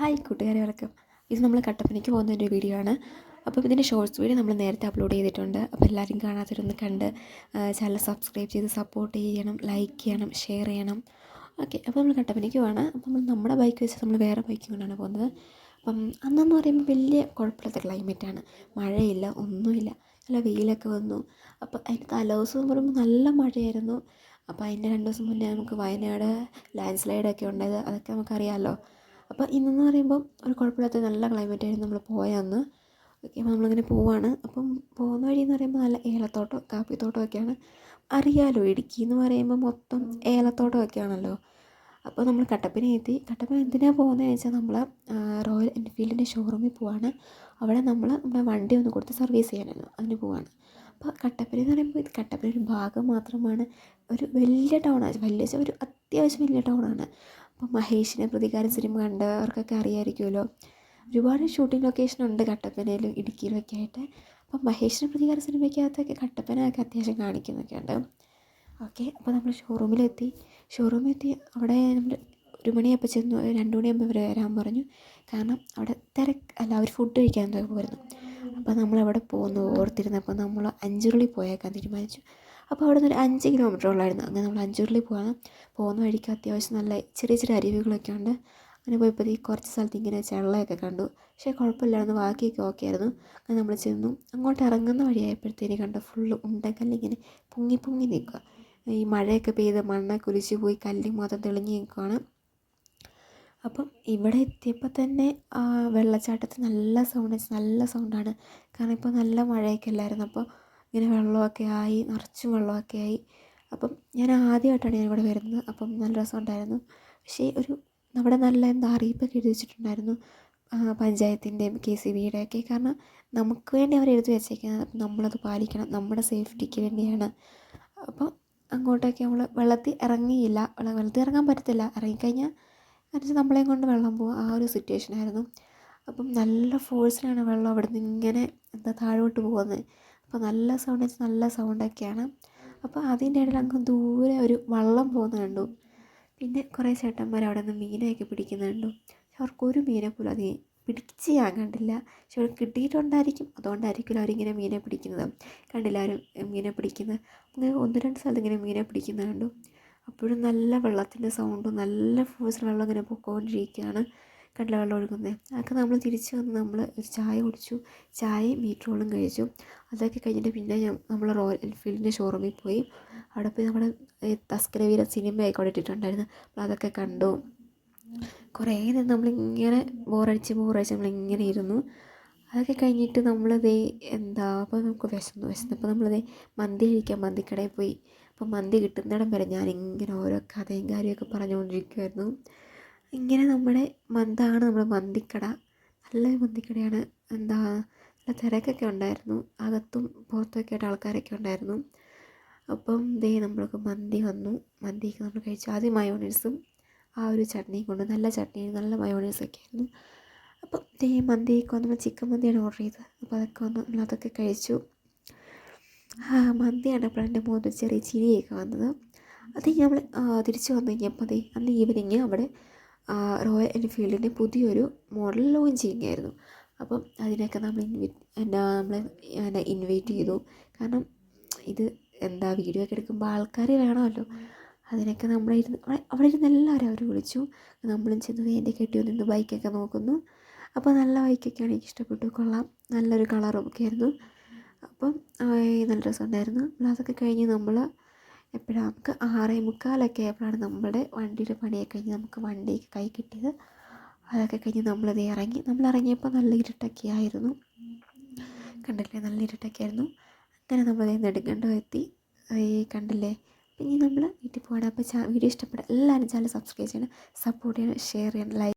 Hi കൂട്ടുകാരെ വണക്കം ഇത് നമ്മൾ കട്ടപ്പനയ്ക്ക് പോകുന്ന ഒരു വീഡിയോ ആണ്. അപ്പോൾ ഇതിന്റെ ഷോർട്സ് വീഡിയോ നമ്മൾ നേരത്തെ അപ്ലോഡ് ചെയ്തിട്ടുണ്ട്. അപ്പോൾ എല്ലാവരും കാണാത്തവരൊന്ന് കണ്ട് ചാനൽ സബ്സ്ക്രൈബ് ചെയ്ത് സപ്പോർട്ട് ചെയ്യണം ലൈക്ക് ചെയ്യണം ഷെയർ ചെയ്യണം. ഓക്കെ അപ്പോൾ നമ്മൾ കട്ടപ്പനയ്ക്ക് പോവാണ്. അപ്പം നമ്മൾ നമ്മുടെ ബൈക്ക് വെച്ച് നമ്മൾ വേറെ ബൈക്ക് കൊണ്ടാണ് പോകുന്നത്. അപ്പം അന്നെന്ന് പറയുമ്പോൾ വലിയ കുഴപ്പമില്ലാത്ത ക്ലൈമറ്റാണ് മഴയില്ല ഒന്നുമില്ല. നല്ല വെയിലൊക്കെ വന്നു. അപ്പോൾ അതിന്റെ തലേദിവസം എന്ന് പറയുമ്പോൾ നല്ല മഴയായിരുന്നു. അപ്പോൾ അതിന്റെ രണ്ട് ദിവസം മുന്നേ നമുക്ക് വയനാട് ലാൻഡ് സ്ലൈഡൊക്കെ ഉണ്ടായത് അതൊക്കെ നമുക്കറിയാമല്ലോ. അപ്പോൾ ഇന്നെന്ന് പറയുമ്പം ഒരു കുഴപ്പമില്ലാത്ത നല്ല ക്ലൈമറ്റ് ആയിരുന്നു നമ്മൾ പോയ അന്ന്. ഓക്കെ അപ്പോൾ നമ്മളിങ്ങനെ പോവാണ്. അപ്പം പോകുന്ന വഴി എന്ന് പറയുമ്പോൾ നല്ല ഏലത്തോട്ടം കാപ്പിത്തോട്ടം ഒക്കെയാണ് അറിയാലോ ഇടുക്കി എന്ന് പറയുമ്പോൾ മൊത്തം ഏലത്തോട്ടം ഒക്കെയാണല്ലോ അപ്പോൾ നമ്മൾ കട്ടപ്പന എത്തി. കട്ടപ്പന എന്തിനാണ് പോകുന്നത് വെച്ചാൽ നമ്മൾ റോയൽ എൻഫീൽഡിന്റെ ഷോറൂമിൽ പോവാണ്. അവിടെ നമ്മൾ നമ്മുടെ വണ്ടി ഒന്ന് കൊടുത്ത് സർവീസ് ചെയ്യാനായിരുന്നു. അതിന് പോവാണ്. അപ്പോൾ കട്ടപ്പന എന്ന് പറയുമ്പോൾ ഇത് കട്ടപ്പന ഒരു ഭാഗം മാത്രമാണ്. ഒരു വലിയ ടൗണാണ് വലിയ ഒരു അത്യാവശ്യം വലിയ ടൗണാണ് അപ്പം മഹേഷിനെ പ്രതികാര സിനിമ കണ്ടവർക്കൊക്കെ അറിയാമായിരിക്കുമല്ലോ ഒരുപാട് ഷൂട്ടിംഗ് ലൊക്കേഷൻ ഉണ്ട് കട്ടപ്പനയിലും ഇടുക്കിയിലും ഒക്കെ ആയിട്ട്. അപ്പം മഹേഷിനെ പ്രതികാര സിനിമയ്ക്കകത്തൊക്കെ കട്ടപ്പനയൊക്കെ അത്യാവശ്യം കാണിക്കുന്നൊക്കെ ഉണ്ട്. ഓക്കെ അപ്പോൾ നമ്മൾ ഷോറൂമിലെത്തി ഷോറൂമിലെത്തി അവിടെ നമ്മൾ ഒരു മണിയപ്പോൾ ചെന്നു. രണ്ട് മണിയാകുമ്പോൾ അവർ വരാൻ പറഞ്ഞു. കാരണം അവിടെ തിരക്ക് അല്ല അവർ ഫുഡ് കഴിക്കാൻ പോയിരുന്നു. അപ്പോൾ നമ്മളവിടെ പോകുന്നു ഓർത്തിരുന്നപ്പോൾ നമ്മൾ അഞ്ചുരുളി പോയേക്കാൻ തീരുമാനിച്ചു. അപ്പോൾ അവിടെ നിന്ന് ഒരു അഞ്ച് കിലോമീറ്റർ ഉള്ളായിരുന്നു. അങ്ങനെ നമ്മൾ അഞ്ചൂരിൽ പോകാം പോകുന്ന വഴിക്ക് അത്യാവശ്യം നല്ല ചെറിയ ചെറിയ അരുവികളൊക്കെ ഉണ്ട്. അങ്ങനെ ഈ കുറച്ച് സ്ഥലത്ത് ഇങ്ങനെ ചെള്ളയൊക്കെ കണ്ടു. പക്ഷേ കുഴപ്പമില്ലായിരുന്നു. ബാക്കിയൊക്കെ ഓക്കെ ആയിരുന്നു. അങ്ങനെ നമ്മൾ ചെന്നു. അങ്ങോട്ട് ഇറങ്ങുന്ന വഴിയായപ്പോഴത്തേന് കണ്ട ഫുള്ള് ഉണ്ടക്കല്ലിങ്ങനെ പൊങ്ങി പൊങ്ങി നിൽക്കുക. ഈ മഴയൊക്കെ പെയ്ത് മണ്ണ ഒലിച്ച് പോയി കല്ല് മാത്രം തെളിഞ്ഞ് നിൽക്കുകയാണ് അപ്പം ഇവിടെ എത്തിയപ്പോൾ തന്നെ വെള്ളച്ചാട്ടത്തിൽ നല്ല സൗണ്ട് നല്ല സൗണ്ടാണ് കാരണം ഇപ്പോൾ നല്ല മഴയൊക്കെ അല്ലായിരുന്നു. അപ്പോൾ ഇങ്ങനെ വെള്ളമൊക്കെ ആയി നിറച്ചും വെള്ളമൊക്കെ ആയി. അപ്പം ഞാൻ ആദ്യമായിട്ടാണ് ഞാൻ ഇവിടെ വരുന്നത്. അപ്പം നല്ല രസം ഉണ്ടായിരുന്നു പക്ഷേ ഒരു നമ്മുടെ നല്ല എന്താ അറിയിപ്പൊക്കെ എഴുതി വെച്ചിട്ടുണ്ടായിരുന്നു പഞ്ചായത്തിന്റെയും കെ സി ബിയുടെയൊക്കെ. കാരണം നമുക്ക് വേണ്ടി അവർ എഴുതി വെച്ചേക്കുന്നത് നമ്മളത് പാലിക്കണം. നമ്മുടെ സേഫ്റ്റിക്ക് വേണ്ടിയാണ്. അപ്പോൾ അങ്ങോട്ടൊക്കെ നമ്മൾ വെള്ളത്തിൽ ഇറങ്ങിയില്ല. വെള്ളത്തിൽ ഇറങ്ങാൻ പറ്റത്തില്ല. ഇറങ്ങിക്കഴിഞ്ഞാൽ എന്നുവെച്ചാൽ നമ്മളെയും കൊണ്ട് വെള്ളം പോകും ആ ഒരു സിറ്റുവേഷൻ ആയിരുന്നു അപ്പം നല്ല ഫോഴ്സിലാണ് വെള്ളം അവിടെ നിന്ന് ഇങ്ങനെ എന്താ താഴോട്ട് പോകുന്നത്. അപ്പോൾ നല്ല സൗണ്ട് വെച്ചാൽ നല്ല സൗണ്ടൊക്കെയാണ് അപ്പോൾ അതിന്റെ ഇടയിൽ അങ്ങ് ദൂരെ ഒരു വള്ളം പോകുന്നത് കണ്ടു. പിന്നെ കുറേ ചേട്ടന്മാർ അവിടെ നിന്ന് മീനെയൊക്കെ പിടിക്കുന്നത് കണ്ടു. മീനെ പോലും അത് പിടിച്ച് ഞാൻ കണ്ടില്ല. പക്ഷെ അവർ കിട്ടിയിട്ടുണ്ടായിരിക്കും. അതുകൊണ്ടായിരിക്കും അവരിങ്ങനെ മീനെ പിടിക്കുന്നത്. കണ്ടില്ല അവർ മീനെ പിടിക്കുന്നത്. അങ്ങനെ ഒന്ന് രണ്ട് സ്ഥലത്ത് ഇങ്ങനെ മീനെ പിടിക്കുന്നത് കണ്ടു. അപ്പോഴും നല്ല വെള്ളത്തിന്റെ സൗണ്ടും നല്ല ഫോഴ്സിൽ വെള്ളം ഇങ്ങനെ പൊക്കോണ്ടിരിക്കുകയാണ്. കണ്ടില്ല വെള്ളം ഒഴുകുന്നത് അതൊക്കെ നമ്മൾ തിരിച്ച് വന്ന് നമ്മൾ ഒരു ചായ കുടിച്ചു. ചായയും മീറ്റ് റോളും കഴിച്ചു. അതൊക്കെ കഴിഞ്ഞിട്ട് പിന്നെ നമ്മൾ റോയൽ എൻഫീൽഡിന്റെ ഷോറൂമിൽ പോയി. അവിടെ പോയി നമ്മുടെ തസ്കരവീര സിനിമയൊക്കെ അവിടെ ഇട്ടിട്ടുണ്ടായിരുന്നു. അപ്പോൾ അതൊക്കെ കണ്ടു. കുറേ നേരം നമ്മളിങ്ങനെ ബോറടിച്ച് ബോറടിച്ച് നമ്മളിങ്ങനെ ഇരുന്നു. അതൊക്കെ കഴിഞ്ഞിട്ട് നമ്മളതേ എന്താ അപ്പോൾ നമുക്ക് വിശന്നു വിശന്നു. അപ്പോൾ നമ്മളതേ മന്തി കഴിക്കാൻ മന്തിക്കടയിൽ പോയി. അപ്പോൾ മന്തി കിട്ടുന്നിടം വരെ ഞാനിങ്ങനെ ഓരോ കഥയും കാര്യമൊക്കെ പറഞ്ഞുകൊണ്ടിരിക്കുമായിരുന്നു ഇങ്ങനെ നമ്മുടെ മന്താണ് നമ്മുടെ മന്തിക്കട. നല്ല മന്തിക്കടയാണ്. എന്താ നല്ല തിരക്കൊക്കെ ഉണ്ടായിരുന്നു. അകത്തും പുറത്തൊക്കെ ആയിട്ട് ആൾക്കാരൊക്കെ ഉണ്ടായിരുന്നു. അപ്പം ദേ നമ്മൾക്ക് മന്തി വന്നു. മന്തിക്ക് നമ്മൾ കഴിച്ചു. ആദ്യം മയോണൈസും ആ ഒരു ചട്നിയും കൊണ്ട് നല്ല ചട്നി നല്ല മയോണൈസൊക്കെ ആയിരുന്നു. അപ്പം ദേ മന്തിയൊക്കെ വന്ന്. നമ്മൾ ചിക്കൻ മന്തിയാണ് ഓർഡർ ചെയ്തത്. അപ്പോൾ അതൊക്കെ വന്ന്. നമ്മൾ അതൊക്കെ കഴിച്ചു. മന്തി കണ്ടപ്പോൾ എന്റെ മുഖത്ത് ചെറിയ ചിരിയൊക്കെ വന്നത്. അത് നമ്മൾ തിരിച്ചു വന്നു കഴിഞ്ഞപ്പോൾ അതെ അന്ന് ഈവനിങ് അവിടെ റോയൽ എൻഫീൽഡിന്റെ പുതിയൊരു മോഡൽ ലോഞ്ച് ചെയ്യുകയായിരുന്നു. അപ്പം അതിനൊക്കെ നമ്മൾ എന്താ നമ്മൾ എന്നാ ഇൻവൈറ്റ് ചെയ്തു. കാരണം ഇത് എന്താ വീഡിയോ ഒക്കെ എടുക്കുമ്പോൾ ആൾക്കാർ വേണമല്ലോ. അതിനൊക്കെ നമ്മൾ ഇരുന്ന് അവിടെ ഇരുന്ന് എല്ലാവരും അവർ വിളിച്ചു. നമ്മളും ചെന്ന് വേണ്ടി കെട്ടിയോ നിന്ന് ബൈക്കൊക്കെ നോക്കുന്നു. അപ്പോൾ നല്ല ബൈക്കൊക്കെയാണ് എനിക്ക് ഇഷ്ടപ്പെട്ടു കൊള്ളാം. നല്ലൊരു കളറും ഒക്കെ ആയിരുന്നു. അപ്പം നല്ല രസമുണ്ടായിരുന്നു. അതൊക്കെ കഴിഞ്ഞ് നമ്മൾ എപ്പോഴാണ് നമുക്ക് ആറേ മുക്കാലൊക്കെ ആയപ്പോഴാണ് നമ്മുടെ വണ്ടിയുടെ പണിയൊക്കെ കഴിഞ്ഞ് നമുക്ക് വണ്ടിയൊക്കെ കൈ കിട്ടിയത്. അതൊക്കെ കഴിഞ്ഞ് നമ്മളത് ഇറങ്ങി. നമ്മൾ ഇറങ്ങിയപ്പോൾ നല്ല ഇരുട്ടൊക്കെ ആയിരുന്നു. കണ്ടില്ലേ? നല്ല ഇരുട്ടൊക്കെ ആയിരുന്നു. അങ്ങനെ നമ്മൾ നെടുങ്കണ്ടം എത്തി. ഈ കണ്ടില്ലേ? പിന്നെ നമ്മൾ വീട്ടിൽ പോകണം അപ്പോൾ വീഡിയോ ഇഷ്ടപ്പെടാം എല്ലാവരും ചാനൽ സബ്സ്ക്രൈബ് ചെയ്യണം. സപ്പോർട്ട് ചെയ്യണം. ഷെയർ ചെയ്യണം. ലൈക്ക്